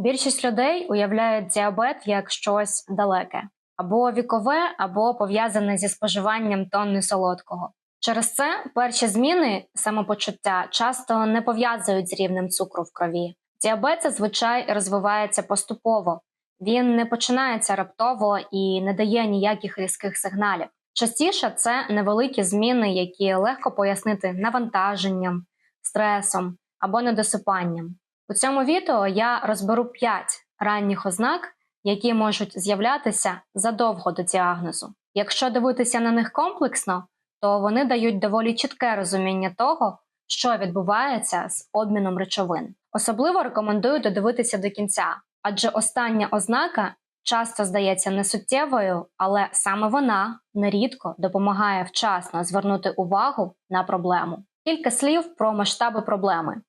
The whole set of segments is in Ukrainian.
Більшість людей уявляють діабет як щось далеке, або вікове, або пов'язане зі споживанням тонни солодкого. Через це перші зміни самопочуття часто не пов'язують з рівнем цукру в крові. Діабет зазвичай розвивається поступово, він не починається раптово і не дає ніяких різких сигналів. Частіше це невеликі зміни, які легко пояснити навантаженням, стресом або недосипанням. У цьому відео я розберу 5 ранніх ознак, які можуть з'являтися задовго до діагнозу. Якщо дивитися на них комплексно, то вони дають доволі чітке розуміння того, що відбувається з обміном речовин. Особливо рекомендую додивитися до кінця, адже остання ознака часто здається несуттєвою, але саме вона нерідко допомагає вчасно звернути увагу на проблему. Кілька слів про масштаби проблеми.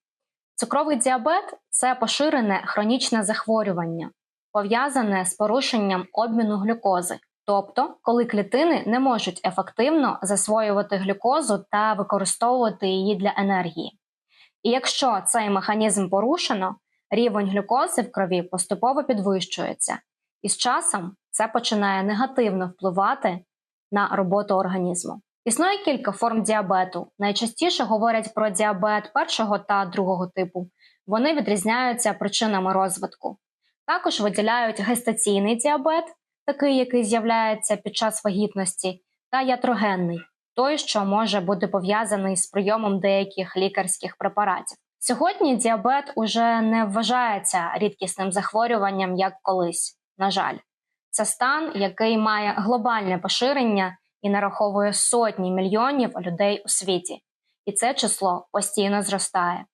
Цукровий діабет це поширене хронічне захворювання, пов'язане з порушенням обміну глюкози, тобто коли клітини не можуть ефективно засвоювати глюкозу та використовувати її для енергії. І якщо цей механізм порушено, рівень глюкози в крові поступово підвищується, і з часом це починає негативно впливати на роботу організму. Існує кілька форм діабету. Найчастіше говорять про діабет першого та другого типу. Вони відрізняються причинами розвитку. Також виділяють гестаційний діабет, такий, який з'являється під час вагітності, та ятрогенний той, що може бути пов'язаний з прийомом деяких лікарських препаратів. Сьогодні діабет уже не вважається рідкісним захворюванням як колись. На жаль, це стан, який має глобальне поширення і нараховує сотні мільйонів людей у світі, і це число постійно зростає.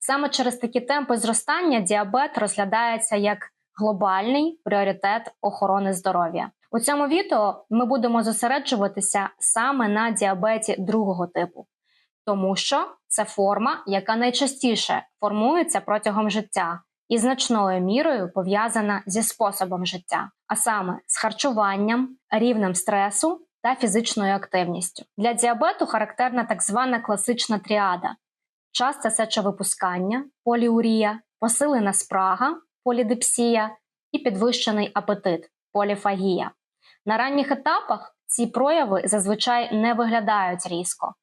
Саме через такі темпи зростання діабет розглядається як глобальний пріоритет охорони здоров'я. У цьому відео ми будемо зосереджуватися саме на діабеті другого типу, тому що це форма, яка найчастіше формується протягом життя і значною мірою пов'язана зі способом життя, а саме з харчуванням, рівнем стресу та фізичною активністю. Для діабету характерна так звана класична тріада: часте сечовипускання, поліурія, посилена спрага, полідипсія і підвищений апетит поліфагія. На ранніх етапах ці прояви зазвичай не виглядають різко.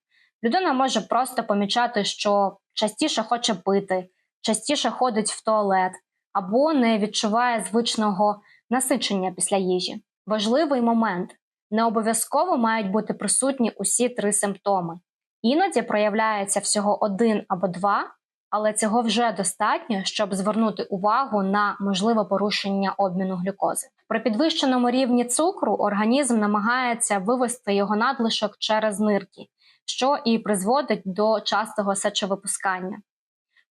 Людина може просто помічати, що частіше хоче пити, частіше ходить в туалет або не відчуває звичного насичення після їжі. Важливий момент не обов'язково мають бути присутні усі три симптоми. Іноді проявляється всього один або два, але цього вже достатньо, щоб звернути увагу на можливе порушення обміну глюкози. При підвищеному рівні цукру організм намагається вивести його надлишок через нирки, що і призводить до частого сечовипускання.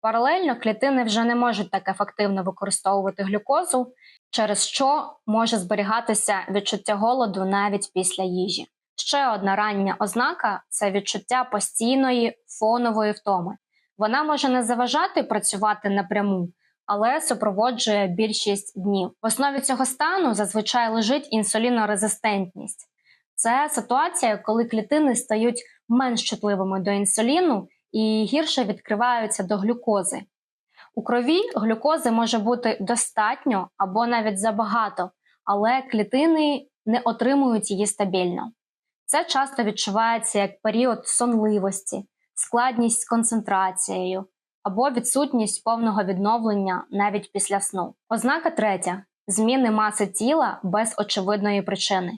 Паралельно клітини вже не можуть так ефективно використовувати глюкозу, через що може зберігатися відчуття голоду навіть після їжі. Ще одна рання ознака це відчуття постійної фонової втоми. Вона може не заважати працювати напряму, але супроводжує більшість днів. В основі цього стану зазвичай лежить інсулінорезистентність. Це ситуація, коли клітини стають менш чутливими до інсуліну і гірше відкриваються до глюкози. У крові глюкози може бути достатньо або навіть забагато, але клітини не отримують її стабільно. Це часто відчувається як період сонливості, складність з концентрацією або відсутність повного відновлення навіть після сну. Ознака третя зміни маси тіла без очевидної причини.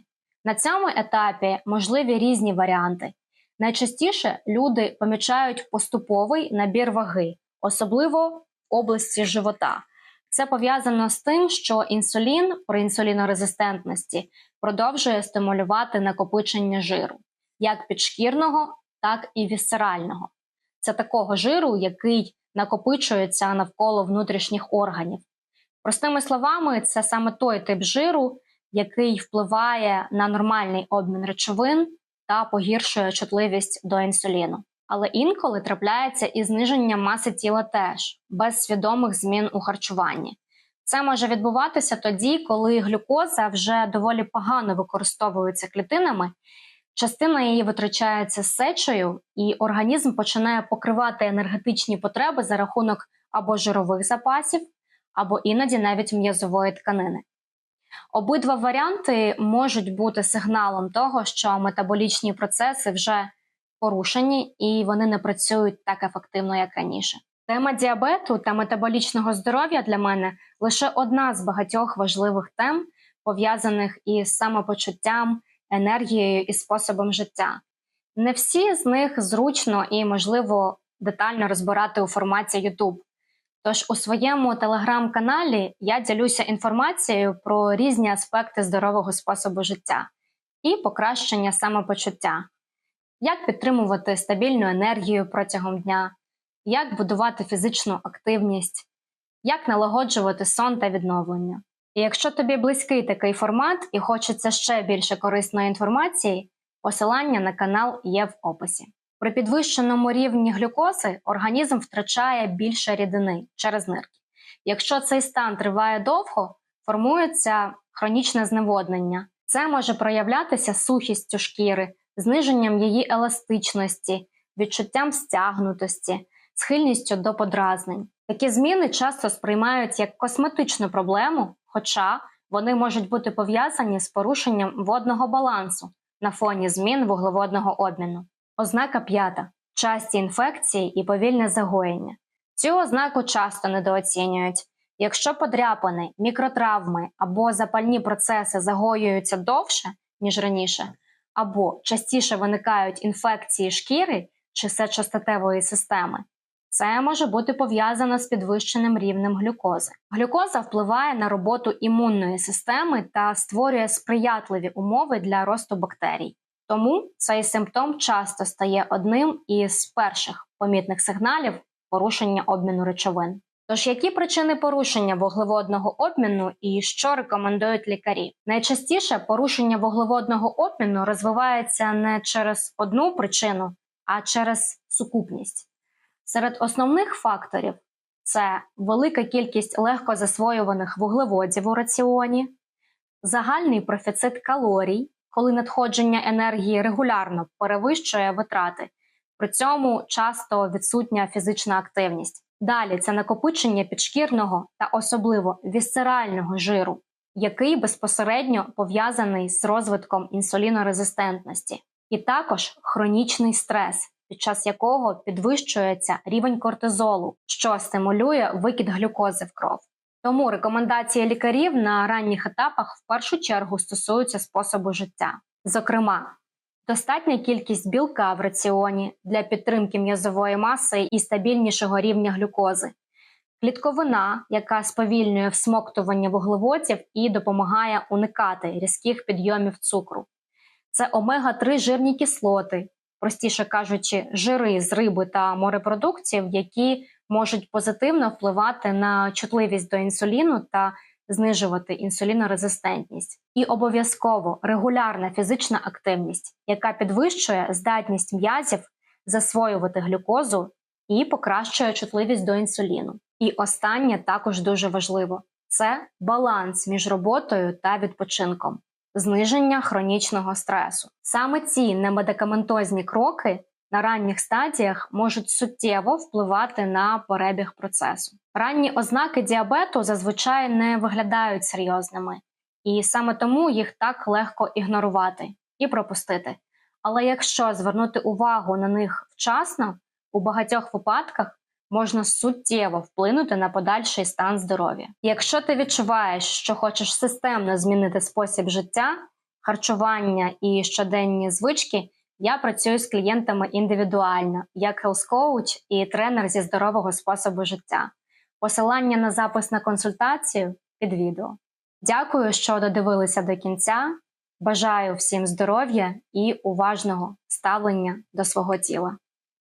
На цьому етапі можливі різні варіанти. Найчастіше люди помічають поступовий набір ваги, особливо в області живота. Це пов'язано з тим, що інсулін при інсулінорезистентності продовжує стимулювати накопичення жиру, як підшкірного, так і вісцерального. Це такого жиру, який накопичується навколо внутрішніх органів. Простими словами, це саме той тип жиру, який впливає на нормальний обмін речовин та погіршує чутливість до інсуліну. Але інколи трапляється і зниження маси тіла теж без свідомих змін у харчуванні. Це може відбуватися тоді, коли глюкоза вже доволі погано використовується клітинами, частина її витрачається сечею, і організм починає покривати енергетичні потреби за рахунок або жирових запасів, або іноді навіть м'язової тканини. Обидва варіанти можуть бути сигналом того, що метаболічні процеси вже порушені і вони не працюють так ефективно, як раніше. Тема діабету та метаболічного здоров'я для мене лише одна з багатьох важливих тем, пов'язаних із самопочуттям, енергією і способом життя. Не всі з них зручно і можливо детально розбирати у форматі YouTube. Тож у своєму телеграм-каналі я ділюся інформацією про різні аспекти здорового способу життя і покращення самопочуття, як підтримувати стабільну енергію протягом дня, як будувати фізичну активність, як налагоджувати сон та відновлення. І якщо тобі близький такий формат і хочеться ще більше корисної інформації, посилання на канал є в описі. При підвищеному рівні глюкози організм втрачає більше рідини через нирки. Якщо цей стан триває довго, формується хронічне зневоднення. Це може проявлятися сухістю шкіри, зниженням її еластичності, відчуттям стягнутості, схильністю до подразнень. Такі зміни часто сприймають як косметичну проблему, хоча вони можуть бути пов'язані з порушенням водного балансу на фоні змін вуглеводного обміну. Ознака п'ята часті інфекції і повільне загоєння. Цю ознаку часто недооцінюють. Якщо подряпини, мікротравми або запальні процеси загоюються довше, ніж раніше, або частіше виникають інфекції шкіри чи сечостатевої системи, це може бути пов'язано з підвищеним рівнем глюкози. Глюкоза впливає на роботу імунної системи та створює сприятливі умови для росту бактерій. Тому цей симптом часто стає одним із перших помітних сигналів порушення обміну речовин. Тож, які причини порушення вуглеводного обміну і що рекомендують лікарі? Найчастіше порушення вуглеводного обміну розвивається не через одну причину, а через сукупність. Серед основних факторів це велика кількість легко засвоюваних вуглеводів у раціоні, загальний профіцит калорій, коли надходження енергії регулярно перевищує витрати, при цьому часто відсутня фізична активність. Далі це накопичення підшкірного та особливо вісцерального жиру, який безпосередньо пов'язаний з розвитком інсулінорезистентності, і також хронічний стрес під час якого підвищується рівень кортизолу, що стимулює викид глюкози в кров. Тому рекомендації лікарів на ранніх етапах в першу чергу стосуються способу життя. Зокрема, достатня кількість білка в раціоні для підтримки м'язової маси і стабільнішого рівня глюкози, клітковина, яка сповільнює всмоктування вуглеводів і допомагає уникати різких підйомів цукру. Це омега 3 жирні кислоти, простіше кажучи, жири з риби та морепродуктів, які можуть позитивно впливати на чутливість до інсуліну та знижувати інсулінорезистентність. І обов'язково регулярна фізична активність, яка підвищує здатність м'язів засвоювати глюкозу і покращує чутливість до інсуліну. І останнє також дуже важливо це баланс між роботою та відпочинком зниження хронічного стресу. Саме ці немедикаментозні кроки на ранніх стадіях можуть суттєво впливати на перебіг процесу. Ранні ознаки діабету зазвичай не виглядають серйозними, і саме тому їх так легко ігнорувати і пропустити. Але якщо звернути увагу на них вчасно, у багатьох випадках можна суттєво вплинути на подальший стан здоров'я. Якщо ти відчуваєш, що хочеш системно змінити спосіб життя, харчування і щоденні звички, я працюю з клієнтами індивідуально, як хелс-коуч і тренер зі здорового способу життя. Посилання на запис на консультацію під відео. Дякую, що додивилися до кінця. Бажаю всім здоров'я і уважного ставлення до свого тіла.